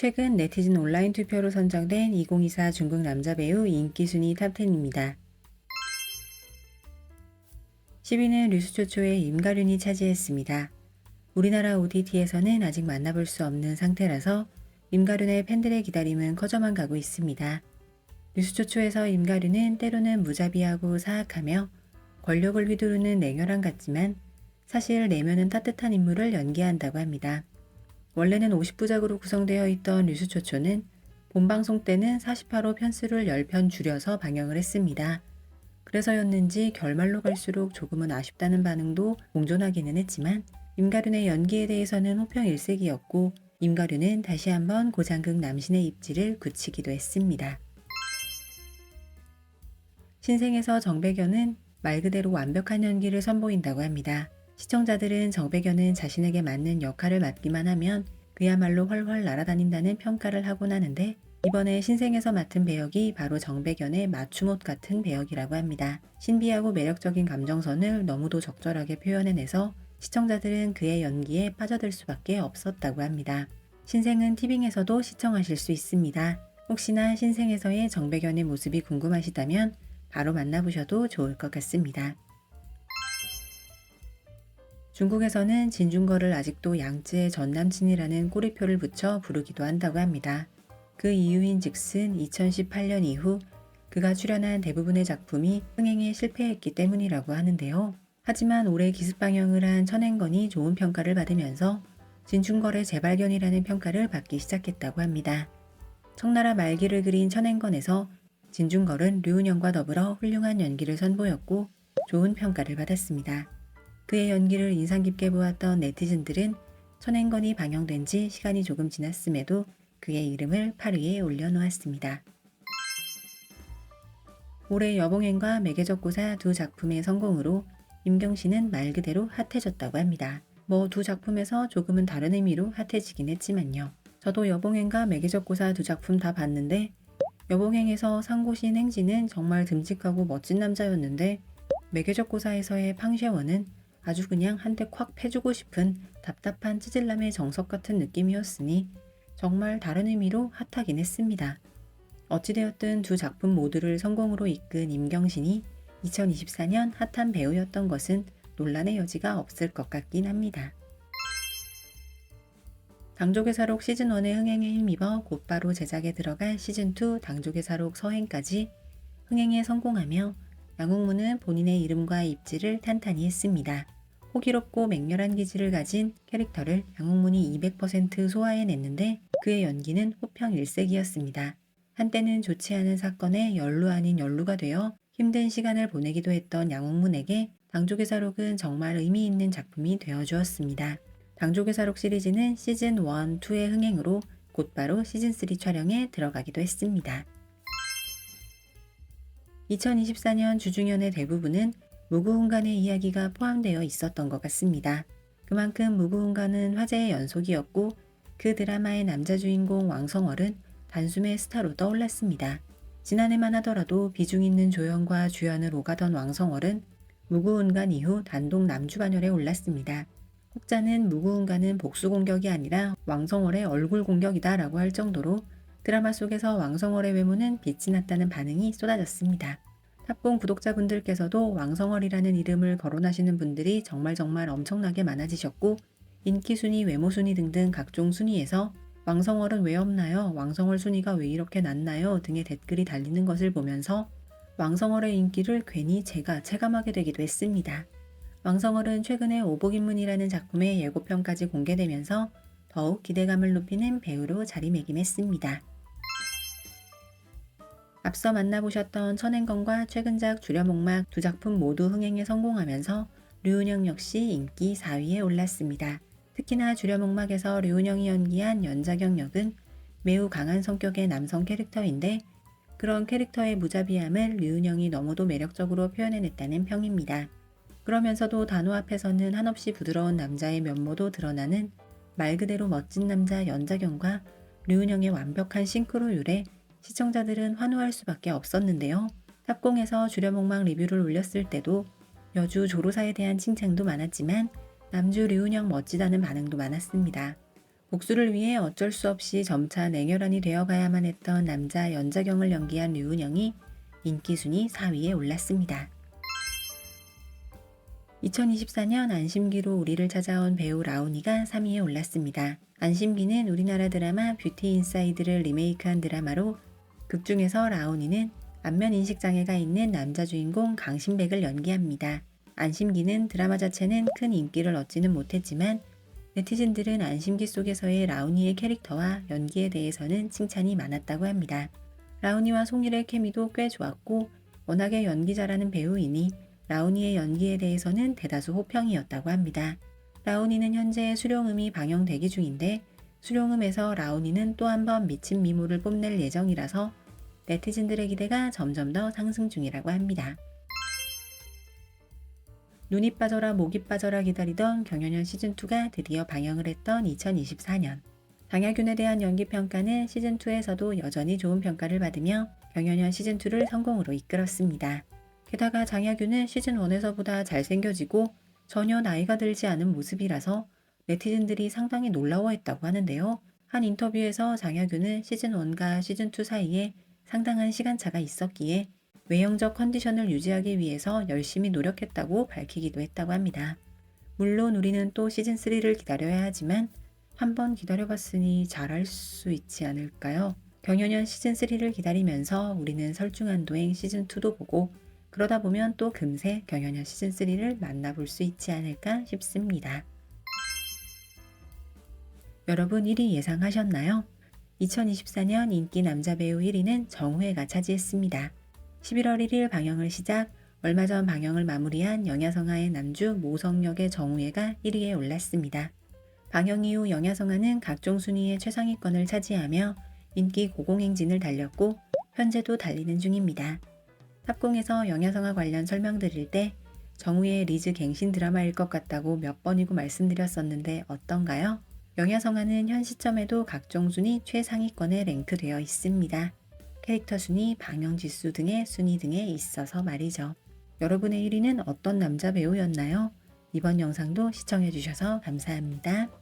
최근 네티즌 온라인 투표로 선정된 2024 중국 남자 배우 인기 순위 탑10입니다. 10위는 류수초초의 임가륜이 차지했습니다. 우리나라 OTT에서는 아직 만나볼 수 없는 상태라서 임가륜의 팬들의 기다림은 커져만 가고 있습니다. 류수초초에서 임가륜은 때로는 무자비하고 사악하며 권력을 휘두르는 냉혈한 같지만 사실 내면은 따뜻한 인물을 연기한다고 합니다. 원래는 50부작으로 구성되어 있던 류수초초는 본방송 때는 48호 편수를 10편 줄여서 방영을 했습니다. 그래서였는지 결말로 갈수록 조금은 아쉽다는 반응도 공존하기는 했지만 임가륜의 연기에 대해서는 호평 일색이었고 임가륜은 다시 한번 고장극 남신의 입지를 굳히기도 했습니다. 신생에서 정백연은 말 그대로 완벽한 연기를 선보인다고 합니다. 시청자들은 정백연은 자신에게 맞는 역할을 맡기만 하면 그야말로 훨훨 날아다닌다는 평가를 하곤 하는데 이번에 신생에서 맡은 배역이 바로 정백연의 맞춤옷 같은 배역이라고 합니다. 신비하고 매력적인 감정선을 너무도 적절하게 표현해내서 시청자들은 그의 연기에 빠져들 수밖에 없었다고 합니다. 신생은 티빙에서도 시청하실 수 있습니다. 혹시나 신생에서의 정백연의 모습이 궁금하시다면 바로 만나보셔도 좋을 것 같습니다. 중국에서는 진중거를 아직도 양쯔의 전 남친이라는 꼬리표를 붙여 부르기도 한다고 합니다. 그 이유인 즉슨 2018년 이후 그가 출연한 대부분의 작품이 흥행에 실패했기 때문이라고 하는데요. 하지만 올해 기습 방영을 한 천행건이 좋은 평가를 받으면서 진중걸의 재발견이라는 평가를 받기 시작했다고 합니다. 청나라 말기를 그린 천행건에서 진중걸은 류은영과 더불어 훌륭한 연기를 선보였고 좋은 평가를 받았습니다. 그의 연기를 인상 깊게 보았던 네티즌들은 천행건이 방영된 지 시간이 조금 지났음에도 그의 이름을 8위에 올려놓았습니다. 올해 여봉행과 매개적고사 두 작품의 성공으로 임경씨는 말 그대로 핫해졌다고 합니다. 뭐 두 작품에서 조금은 다른 의미로 핫해지긴 했지만요. 저도 여봉행과 매개적고사 두 작품 다 봤는데 여봉행에서 상고신 행진은 정말 듬직하고 멋진 남자였는데 매개적고사에서의 팡쉐원은 아주 그냥 한 대 콱 패주고 싶은 답답한 찌질남의 정석 같은 느낌이었으니 정말 다른 의미로 핫하긴 했습니다. 어찌되었든 두 작품 모두를 성공으로 이끈 임경신이 2024년 핫한 배우였던 것은 논란의 여지가 없을 것 같긴 합니다. 당족의 사록 시즌1의 흥행에 힘입어 곧바로 제작에 들어갈 시즌2 당족의 사록 서행까지 흥행에 성공하며 양홍무는 본인의 이름과 입지를 탄탄히 했습니다. 호기롭고 맹렬한 기질을 가진 캐릭터를 양홍문이 200% 소화해냈는데 그의 연기는 호평 일색이었습니다. 한때는 좋지 않은 사건에 연루 아닌 연루가 되어 힘든 시간을 보내기도 했던 양홍문에게 당족의 사록은 정말 의미 있는 작품이 되어주었습니다. 당족의 사록 시리즈는 시즌 1, 2의 흥행으로 곧바로 시즌 3 촬영에 들어가기도 했습니다. 2024년 주중연의 대부분은 무구훈간의 이야기가 포함되어 있었던 것 같습니다. 그만큼 무구훈간은 화제의 연속이었고 그 드라마의 남자 주인공 왕성월은 단숨에 스타로 떠올랐습니다. 지난해만 하더라도 비중 있는 조연과 주연을 오가던 왕성월은 무구훈간 이후 단독 남주 반열에 올랐습니다. 혹자는 무구훈간은 복수 공격이 아니라 왕성월의 얼굴 공격이다 라고 할 정도로 드라마 속에서 왕성월의 외모는 빛이 났다는 반응이 쏟아졌습니다. 탑봉 구독자분들께서도 왕성월이라는 이름을 거론하시는 분들이 정말 정말 엄청나게 많아지셨고 인기 순위, 외모 순위 등등 각종 순위에서 왕성월은 왜 없나요? 왕성월 순위가 왜 이렇게 낮나요? 등의 댓글이 달리는 것을 보면서 왕성월의 인기를 괜히 제가 체감하게 되기도 했습니다. 왕성월은 최근에 오복인문이라는 작품의 예고편까지 공개되면서 더욱 기대감을 높이는 배우로 자리매김했습니다. 앞서 만나보셨던 천행건과 최근작 주려목막 두 작품 모두 흥행에 성공하면서 류은영 역시 인기 4위에 올랐습니다. 특히나 주려목막에서 류은영이 연기한 연자경 역은 매우 강한 성격의 남성 캐릭터인데 그런 캐릭터의 무자비함을 류은영이 너무도 매력적으로 표현해냈다는 평입니다. 그러면서도 단호 앞에서는 한없이 부드러운 남자의 면모도 드러나는 말 그대로 멋진 남자 연자경과 류은영의 완벽한 싱크로율에 시청자들은 환호할 수밖에 없었는데요. 탑공에서 주려목막 리뷰를 올렸을 때도 여주 조로사에 대한 칭찬도 많았지만 남주 류은영 멋지다는 반응도 많았습니다. 복수를 위해 어쩔 수 없이 점차 냉혈한이 되어가야만 했던 남자 연자경을 연기한 류은영이 인기 순위 4위에 올랐습니다. 2024년 안심기로 우리를 찾아온 배우 라우니가 3위에 올랐습니다. 안심기는 우리나라 드라마 뷰티 인사이드를 리메이크한 드라마로 극 중에서 라우니는 안면 인식 장애가 있는 남자 주인공 강신백을 연기합니다. 안심기는 드라마 자체는 큰 인기를 얻지는 못했지만 네티즌들은 안심기 속에서의 라우니의 캐릭터와 연기에 대해서는 칭찬이 많았다고 합니다. 라우니와 송일의 케미도 꽤 좋았고 워낙에 연기 잘하는 배우이니 라우니의 연기에 대해서는 대다수 호평이었다고 합니다. 라우니는 현재 수룡음이 방영 대기 중인데 수룡음에서 라우니는 또 한 번 미친 미모를 뽐낼 예정이라서 네티즌들의 기대가 점점 더 상승 중이라고 합니다. 눈이 빠져라 목이 빠져라 기다리던 경연연 시즌2가 드디어 방영을 했던 2024년. 장야균에 대한 연기 평가는 시즌2에서도 여전히 좋은 평가를 받으며 경연연 시즌2를 성공으로 이끌었습니다. 게다가 장야균은 시즌1에서보다 잘생겨지고 전혀 나이가 들지 않은 모습이라서 네티즌들이 상당히 놀라워했다고 하는데요. 한 인터뷰에서 장야균은 시즌1과 시즌2 사이에 상당한 시간차가 있었기에 외형적 컨디션을 유지하기 위해서 열심히 노력했다고 밝히기도 했다고 합니다. 물론 우리는 또 시즌3를 기다려야 하지만 한번 기다려봤으니 잘할 수 있지 않을까요? 경연연 시즌3를 기다리면서 우리는 설중한 도행 시즌2도 보고 그러다 보면 또 금세 경연연 시즌3를 만나볼 수 있지 않을까 싶습니다. 여러분 1위 예상하셨나요? 2024년 인기 남자 배우 1위는 정우회가 차지했습니다. 11월 1일 방영을 시작, 얼마 전 방영을 마무리한 영야성하의 남주 모성역의 정우회가 1위에 올랐습니다. 방영 이후 영야성하는 각종 순위의 최상위권을 차지하며 인기 고공행진을 달렸고 현재도 달리는 중입니다. 탑공에서 영야성하 관련 설명드릴 때 정우의 리즈 갱신 드라마일 것 같다고 몇 번이고 말씀드렸었는데 어떤가요? 영야성하는 현 시점에도 각종 순위 최상위권에 랭크되어 있습니다. 캐릭터 순위, 방영 지수 등의 순위 등에 있어서 말이죠. 여러분의 1위는 어떤 남자 배우였나요? 이번 영상도 시청해주셔서 감사합니다.